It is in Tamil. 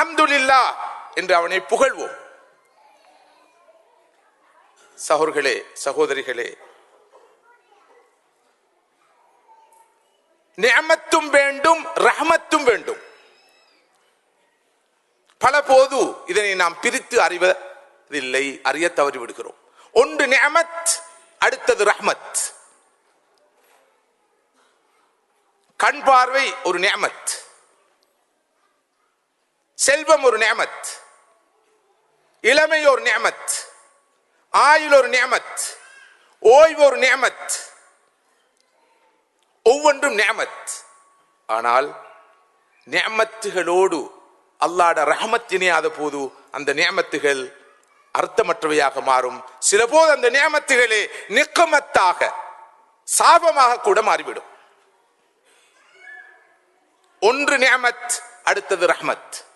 அம்துல்லா என்று அவனை புகழ்வோம். சகோர்களே சகோதரிகளே நியமத்தும் வேண்டும் ரஹமத்தும் வேண்டும். பல போது இதனை நாம் பிரித்து அறிவதில்லை அறிய தவறி விடுகிறோம். ஒன்று நியமத் அடுத்தது ரஹ்மத். கண் பார்வை ஒரு நியமத். செல்வம் ஒரு நியமத். இளமை ஒரு நியமத். ஆயுள் ஒரு நியமத். ஓய்வு ஒரு நியமத். ஒவ்வொன்றும் நியமத். ஆனால் நியமத்துகளோடு அல்லாட ரஹமத் இணையாத போது அந்த நியமத்துகள் அர்த்தமற்றவையாக மாறும். சில போது அந்த நியமத்துகளே நிக்கமத்தாக சாபமாக கூட மாறிவிடும். ஒன்று நியமத் அடுத்தது ரஹமத்.